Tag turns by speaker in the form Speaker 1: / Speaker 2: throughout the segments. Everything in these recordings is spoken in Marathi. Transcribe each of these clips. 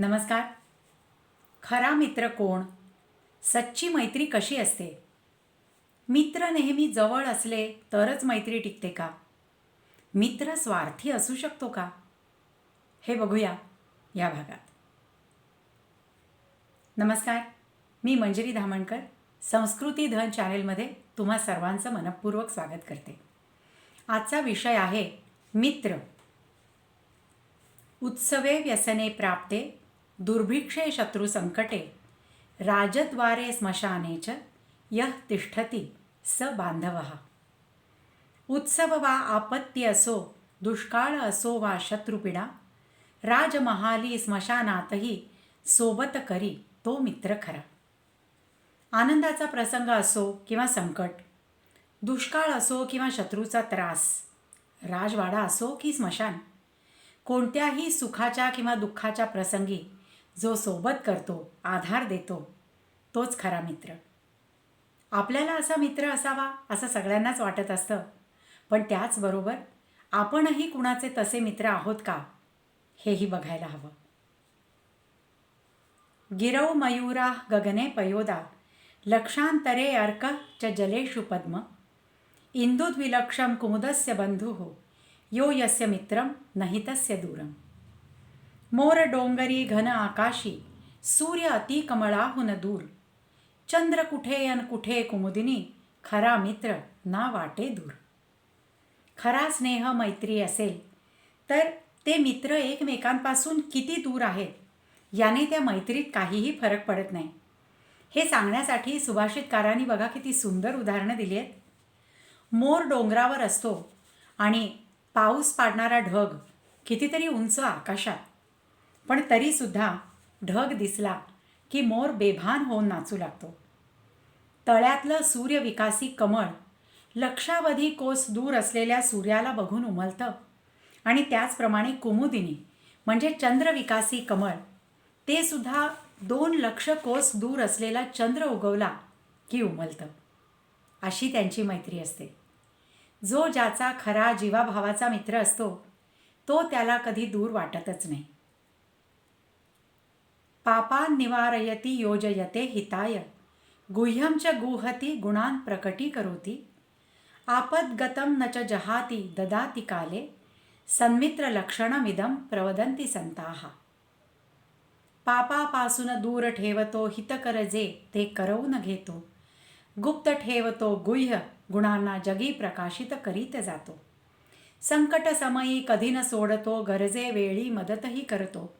Speaker 1: नमस्कार. खरा मित्र कोण? सच्ची मैत्री कशी असते? मित्र नेहमी जवळ असले तरच मैत्री टिकते का? मित्र स्वार्थी असू शकतो का? हे बघूया या भागात. नमस्कार मी मंजिरी धामणकर संस्कृती धन चॅनेलमध्ये तुम्हा सर्वांचं मनपूर्वक स्वागत करते. आजचा विषय आहे मित्र. उत्सवे व्यसने प्राप्ते दुर्भिक्षे शत्रुसंकटे राजद्वारे स्मशाने च यः तिष्ठती स बांधवः। उत्सव वा आपत्ती असो दुष्काळ असो वा शत्रुपिडा राजमहाली स्मशानातही सोबत करी तो मित्र खरा। आनंदाचा प्रसंग असो किंवा संकट दुष्काळ असो किंवा शत्रूचा त्रास राजवाडा असो की स्मशान कोणत्याही सुखाच्या किंवा दुःखाच्या प्रसंगी जो सोबत करतो आधार देतो तोच खरा मित्र. आपल्याला असा मित्र असावा असं सगळ्यांनाच वाटत असतं. पण त्याचबरोबर आपणही कुणाचे तसे मित्र आहोत का हेही बघायला हवं. गिरौ मयूरा गगने पयोदा लक्षांतरे अर्क च जलेषु पद्म इंदुद्विलक्षं कुमुदस्य बंधु हो यो यस्य मित्रं नहितस्य तस्य दूरम्. मोर डोंगरी घन आकाशी सूर्य अति कमळाहून दूर चंद्र कुठे अन कुठे कुमुदिनी खरा मित्र ना वाटे दूर खरा स्नेह मैत्री असेल तर ते मित्र एकमेकांपासून किती दूर आहेत याने त्या मैत्रीत काहीही फरक पडत नाही हे सांगण्यासाठी सुभाषितकारांनी बघा किती सुंदर उदाहरणं दिली आहेत मोर डोंगरावर असतो आणि पाऊस पाडणारा ढग कितीतरी उंच आकाशात पण तरीसुद्धा ढग दिसला की मोर बेभान होऊन नाचू लागतो. तळ्यातलं सूर्यविकासी कमळ लक्षावधी कोस दूर असलेल्या सूर्याला बघून उमलतं आणि त्याचप्रमाणे कुमुदिनी म्हणजे चंद्रविकासी कमळ ते सुद्धा दोन लक्ष कोस दूर असलेला चंद्र उगवला की उमलतं. अशी त्यांची मैत्री असते. जो ज्याचा खरा जीवाभावाचा मित्र असतो तो त्याला कधी दूर वाटतच नाही. पापान निवारयती योजयते हिताय। गुह्यं च गुहती गुणान प्रकटीकरोति। आपद्गतं न च जहाती ददाति काले। सन्मित्रलक्षणमिदं प्रवदन्ति संताः पापापासून दूर ठेवतो हितकर जे ते करवून घेतो। गुप्त ठेवतो गुह्य गुणांना जगी प्रकाशित करीत जातो। संकट समयी कधी न सोडतो गरजे वेळी मदतही करतो।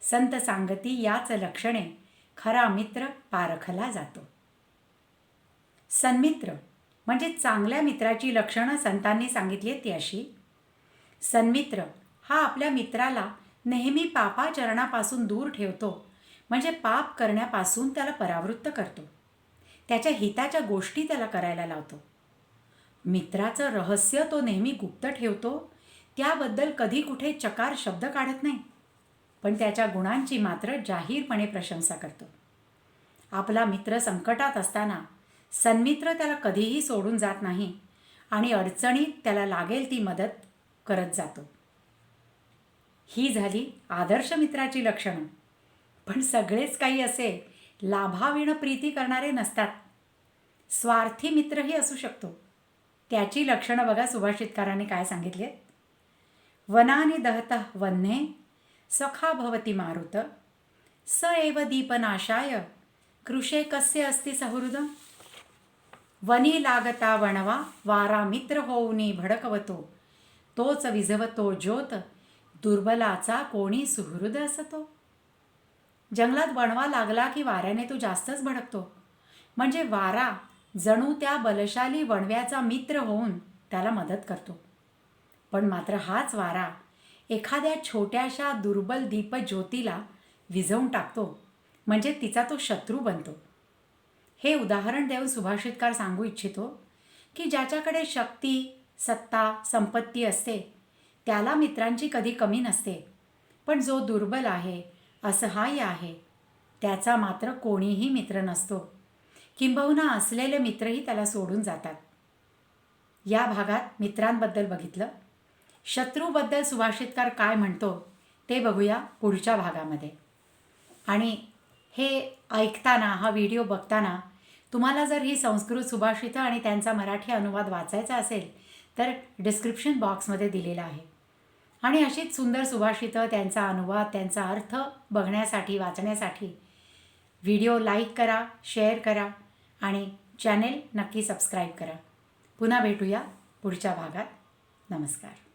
Speaker 1: संत सांगती याच लक्षणे खरा मित्र पारखला जातो. सन्मित्र म्हणजे चांगल्या मित्राची लक्षणं संतांनी सांगितली ती अशी सन्मित्र हा आपल्या मित्राला नेहमी पापाचरणापासून दूर ठेवतो म्हणजे पाप करण्यापासून त्याला परावृत्त करतो. त्याच्या हिताच्या गोष्टी त्याला करायला लावतो. मित्राचं रहस्य तो नेहमी गुप्त ठेवतो त्याबद्दल कधी कुठे चकार शब्द काढत नाही. पण त्याच्या गुणांची मात्र जाहीरपणे प्रशंसा करतो. आपला मित्र संकटात असताना सन्मित्र त्याला कधीही सोडून जात नाही आणि अडचणीत त्याला लागेल ती मदत करत जातो. ही झाली आदर्श मित्राची लक्षणं. पण सगळेच काही असे लाभाविण प्रीती करणारे नसतात. स्वार्थी मित्रही असू शकतो. त्याची लक्षणं बघा सुभाषितकाराने काय सांगितले? वनाने दहत वन्हे सखा भवती मारुत। स एव दीपनाशाय। कृषे कस्य अस्ति सहृद वनी लागता वणवा वारा मित्र होऊनी भडकवतो। तोच विझवतो ज्योत दुर्बलाचा कोणी सुहृद असतो। जंगलात वणवा लागला की वाऱ्याने तो जास्तच भडकतो। म्हणजे वारा जणू त्या बलशाली वणव्याचा मित्र होऊन त्याला मदत करतो. पण मात्र हाच वारा एखाद्या छोट्याशा दुर्बल दीपज्योतीला विझवून टाकतो. म्हणजे तिचा तो शत्रू बनतो. हे उदाहरण देऊन सुभाषितकार सांगू इच्छितो की ज्याच्याकडे शक्ती सत्ता संपत्ती असते त्याला मित्रांची कधी कमी नसते. पण जो दुर्बल आहे असहाय्य आहे त्याचा मात्र कोणीही मित्र नसतो. किंबहुना असलेले मित्रही त्याला सोडून जातात. या भागात मित्रांबद्दल बघितलं? शत्रूबद्दल सुभाषितकार काय म्हणतो ते बघूया पुढच्या भागामध्ये. आणि हे ऐकताना हा व्हिडिओ बघताना तुम्हाला जर ही संस्कृत सुभाषितं आणि त्यांचा मराठी अनुवाद वाचायचा असेल तर डिस्क्रिप्शन बॉक्समध्ये दिलेला आहे. आणि अशीच सुंदर सुभाषितं त्यांचा अनुवाद त्यांचा अर्थ बघण्यासाठी वाचण्यासाठी व्हिडिओ लाईक करा शेअर करा आणि चॅनेल नक्की सबस्क्राईब करा. पुन्हा भेटूया पुढच्या भागात. नमस्कार.